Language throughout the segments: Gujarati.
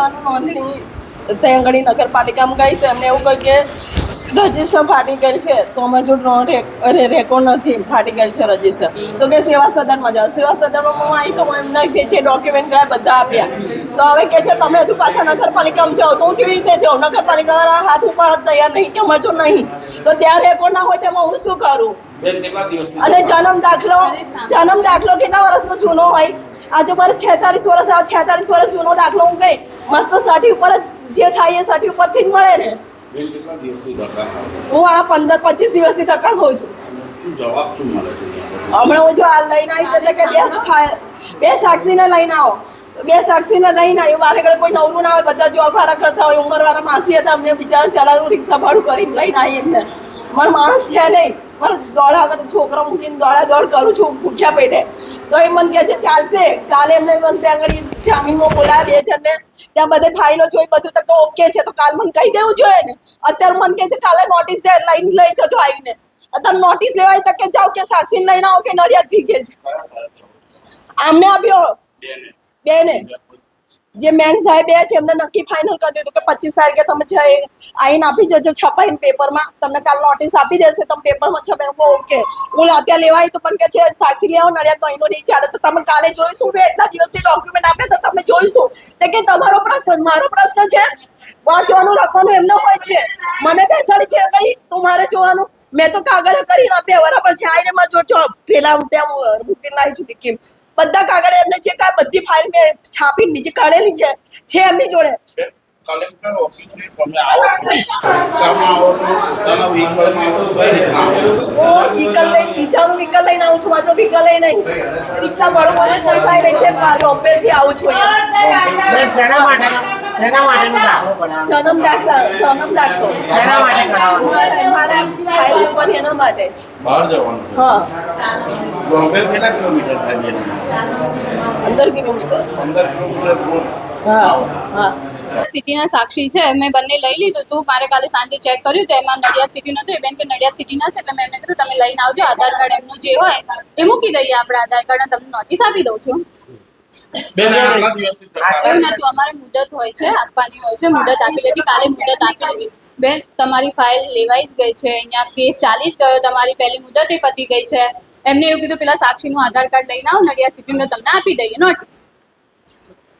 જવાનું નોંધણી ત્યાં આગળ નગરપાલિકામાં ગઈ તો એમને એવું કહ્યું કે રજિસ્ટર ફાટી ગયેલ છે તો અમારે જો રેકોર્ડ નથી ફાટી ગયેલ છે રજિસ્ટર. તો કે સેવા સદનમાં જાઓ. સેવા સદનમાં હું આવી તો એમના જે જે ડોક્યુમેન્ટ ગયા બધા આપ્યા. તો હવે કે છે તમે હજુ પાછા નગરપાલિકામાં જાઓ તો હું કેવી રીતે જાઉં? નગરપાલિકાવાળા હાથ ઉપર તૈયાર નહીં કે અમારે નહીં. તો ત્યાં રેકોર્ડ ના હોય તેમાં હું શું કરું? અને જન્મ દાખલો જન્મ દાખલો કેટલા વર્ષનો જૂનો હોય? આજે મારે છેતાલીસ વર્ષ આ છેતાલીસ વર્ષ જૂનો દાખલો હું ગઈ મને તો સાઠી ઉપર જ જે થાય એ સાઠી ઉપરથી જ મળે ને? હું આ પંદર પચીસ દિવસથી ધક્કા ખાઉં છું. હમણાં હું જો આ લઈને આવી એટલે કે બે બે સાક્ષીને લઈને આવો. બે સાક્ષીને લઈને આવ્યું. મારે ઘરે કોઈ નવરું ના હોય, બધા જોબ વાળા કરતા હોય ઉંમરવાળા માસી હતા, અમને બિચારા ચલાવું રિક્ષા ભાડું કરીને લઈને આવી એમને. મારો માણસ છે નહીં. મારે દોડા છોકરો મૂકીને દોડા દોડ કરું છું, ભૂખ્યા પેટે. તો એ મને કહે છે ચાલશે. કાલે એમને મને ત્યાં આગળ જામીનમાં બોલાવીએ છે ને ત્યાં બધે ફાઇલો જોઈ બધું તો ઓકે છે તો કાલ મને કહી દેવું જોઈએ ને. અત્યારે મને કહે છે કાલે નોટિસ લઈને લઈ જજો આવીને. અત્યારે નોટિસ લેવાય તકે જાઓ કે સાક્ષી લઈને આવો કે નડિયાદ થઈ સાહેબ છો? આમને આપ્યો. બેને. જે મેન સાહેબ એ છે, એમને નક્કી ફાઇનલ કરી દીધું કે પચીસ તારીખે તમે આઈને આપી જજો છપાઈને પેપરમાં તમને કાલ નોટિસ આપી દેશે, તમે પેપરમાં છપાઈ હું ઓકે હું અત્યારે લેવાય તો પણ કે છે, સાક્ષી લેવા નડ્યા તો અહીંનો નહીં ચાલે, તો તમે કાલે જોઈશું મેં એટલા દિવસથી ડોક્યુમેન્ટ આપે તો તમે જોઈશું. તો કે તમારો પ્રશ્ન, મારો પ્રશ્ન છે, વાંચવાનું, લખવાનું એમનો હોય છે. મને બેસાડી છે કઈ તું મારે જોવાનું. મેં તો કાગળ કરીને આપ્યા, બરાબર છે. આઈને મારે જો પેલા ત્યાં મૂકીને લાવી છું ટિકિટ બધા કાગળ એમને જે કાંઈ બધી ફાઇલ મેં છાપી નીચે કાઢેલી છે છે એમની જોડે. કલેક્ટર ઓફિસથી તમે આવો વ્હીકલ લઈને બીજાનું વ્હીકલ લઈને આવું છું મારો વ્હીકલ લઈને નહીં. રિક્ષા ભાડું મને પોસાય લે છે બોમ્બેથી આવું છું અહીંયા. માટે દાખલો? જન્મ દાખલા જન્મ દાખલો શેના માટે? મારા ફાઇલ ઉપર એના માટે બહાર જવાનું હા બોમ્બે કેટલા કિલોમીટર થાય પંદર કિલોમીટર પંદર કિલોમીટર હા હા સિટીના સાક્ષી છે મેં બંને લઈ લીધું હતું મારે કાલે સાંજે ચેક કર્યું તો એમાં નડિયાદ સિટી નતું. એ બેન કે નડિયાદ સિટીના છે એટલે મેં એમને કીધું તમે લઈને આવજો આધાર કાર્ડ એમનું જે હોય એ મૂકી દઈએ આપણે આધાર કાર્ડ. તમને નોટિસ આપી દઉં છું. અમારે મુદત હોય છે આપવાની હોય છે મુદત આપી લીધી કાલે મુદત આપી લીધી બેન તમારી ફાઇલ લેવાઈ જ ગઈ છે અહીંયા કેસ ચાલી જ ગયો તમારી પહેલી મુદત એ પતી ગઈ છે. એમને એવું કીધું પેલા સાક્ષીનું આધાર કાર્ડ લઈને આવો નડિયાદ સિટીનું તમને આપી દઈએ નોટિસ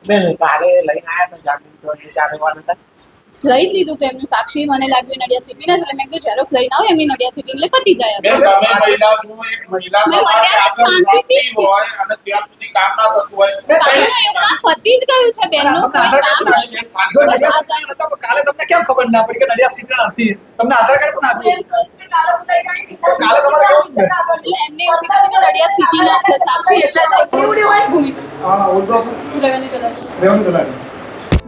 બેન કાલે લઈને આયા તો જામીન તો એ ચાલવાનું હતા. લઈ જ લીધું કે એમનું સાક્ષી મને લાગ્યું નડિયા સિટી ને એટલે મેં કીધું ઝેરોક્સ લઈને આવો એમની નડિયા સિટી એટલે પતી જાય મેં તમે મહિલા છો એક મહિલા આગળ શાંતિથી હોય અને ત્યાં સુધી કામ ના થતું હોય કામ પતી જ ગયું છે બેનનું કોઈ કામ જો નતા તો કાલે તમને કેમ ખબર ના પડી કે નડિયા સિટી નથી? તમને આધાર કાર્ડ પણ આપ્યું? કાલે તમારે કેવું છે? એટલે એમને એવું કીધું કે નડિયા સિટી ના છે સાક્ષી એટલે લઈ ભૂમિ હા ઓળખો રેવન્યુ કલર રેવન્યુ તલાટી.